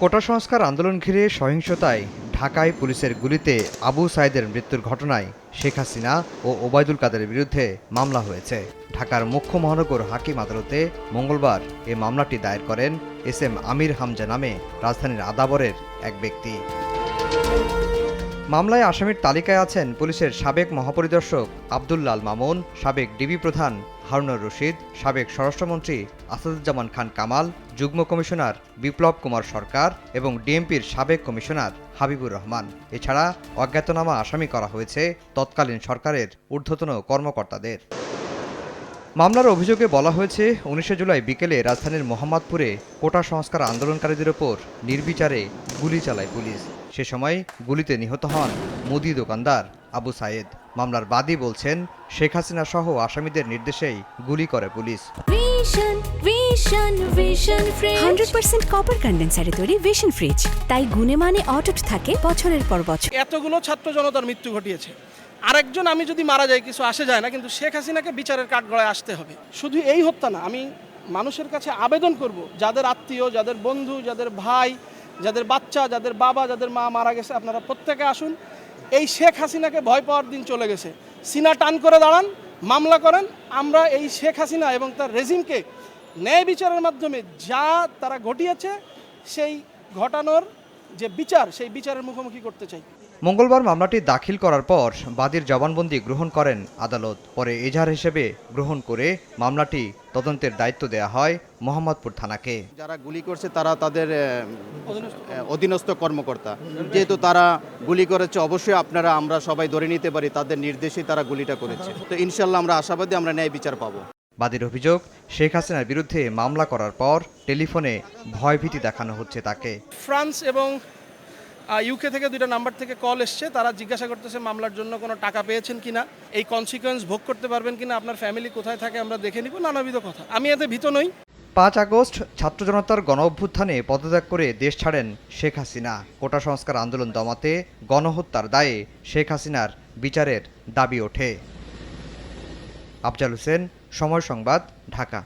কোটা সংস্কার আন্দোলন ঘিরে সহিংসতায় ঢাকায় পুলিশের গুলিতে আবু সাইদের মৃত্যুর ঘটনায় শেখ হাসিনা ও ওবায়দুল কাদের বিরুদ্ধে মামলা হয়েছে। ঢাকার মুখ্য মহানগর হাকিম আদালতে মঙ্গলবার এ মামলাটি দায়ের করেন এস এম আমির হামজা নামে রাজধানীর আদাবরের এক ব্যক্তি। মামলায় আসামির তালিকায় আছেন পুলিশের সাবেক মহাপরিদর্শক আবদুল্লাল মামুন, সাবেক ডিবি প্রধান হারুনুর রশিদ, সাবেক স্বরাষ্ট্রমন্ত্রী আসাদুজ্জামান খান কামাল, যুগ্ম কমিশনার বিপ্লব কুমার সরকার এবং ডিএমপির সাবেক কমিশনার হাবিবুর রহমান। এছাড়া অজ্ঞাতনামা আসামি করা হয়েছে তৎকালীন সরকারের ঊর্ধ্বতন কর্মকর্তাদের। মামলার অভিযোগে বলা হয়েছে, উনিশে জুলাই বিকেলে রাজধানীর মোহাম্মদপুরে কোটা সংস্কার আন্দোলনকারীদের ওপর নির্বিচারে গুলি চালায় পুলিশ। সে সময় গুলিতে নিহত হন মুদি দোকানদার আবু সায়েদ মামলার বাদী বলছেন শেখ হাসিনা সহ আসামিদের নির্দেশেই গুলি করে পুলিশ। হান্ড্রেড পার্সেন্ট কপার কন্ডেন্সারে তৈরি ভিশন ফ্রিজ তাই গুণে মানে অটুট থাকে বছরের পর বছর। এতগুলো ছাত্র জনতার মৃত্যু ঘটিয়েছে। আরেকজন আমি যদি মারা যাই কিছু আসে যায় না কিন্তু শেখ হাসিনাকে বিচারের কাঠগড়ায় আসতে হবে। শুধু এই হত্যা না আমি মানুষের কাছে আবেদন করব যাদের আত্মীয় যাদের বন্ধু যাদের ভাই যাদের বাচ্চা, যাদের বাবা, যাদের মা মারা গেছে, আপনারা প্রত্যেকে আসুন। এই শেখ হাসিনাকে ভয় পাওয়ার দিন চলে গেছে। সিনা টান করে দাঁড়ান, মামলা করেন। আমরা এই শেখ হাসিনা এবং তার রেজিমকে ন্যায় বিচারের মাধ্যমে যা তারা ঘটিয়েছে, সেই ঘটানোর যে বিচার সেই বিচারের মুখোমুখি করতে চাই। মঙ্গলবার মামলাটি দাখিল করার পর বাদীর জবানবন্দি গ্রহণ করেন আদালত। পরে এজাহার হিসেবে গ্রহণ করে মামলাটি তদন্তের দায়িত্ব দেওয়া হয় মোহাম্মদপুর থানাকে। যারা গুলি করছে তারা তাদের অধীনস্থ কর্মকর্তা। যেহেতু তারা গুলি করেছে অবশ্যই আপনারা আমরা সবাই ধরে নিতে পারি তাদের নির্দেশেই তারা গুলিটা করেছে। তো ইনশাল্লাহ আমরা আশাবাদী আমরা ন্যায় বিচার পাবো। বাদীর অভিযোগ শেখ হাসিনার বিরুদ্ধে মামলা করার পর টেলিফোনে ভয়ভীতি দেখানো হচ্ছে তাকে। ফ্রান্স এবং ইউকে থেকে দুইটা নাম্বার থেকে কল এসছে তারা জিজ্ঞাসা করতেছে মামলার জন্য কোনো টাকা পেয়েছেন কিনা এই কনসিকোয়েন্স ভোগ করতে পারবেন কিনা আপনার ফ্যামিলি কোথায় থাকে আমরা দেখে নিব নানাবিধ কথা। আমি এতে ভীত নই। পাঁচ আগস্ট ছাত্র জনতার গণ অভ্যুত্থানে পদত্যাগ করে দেশ ছাড়েন শেখ হাসিনা। কোটা সংস্কার আন্দোলন দমাতে গণহত্যার দায়ে শেখ হাসিনার বিচারের দাবি ওঠে। আফজাল হোসেন সময় সংবাদ ঢাকা।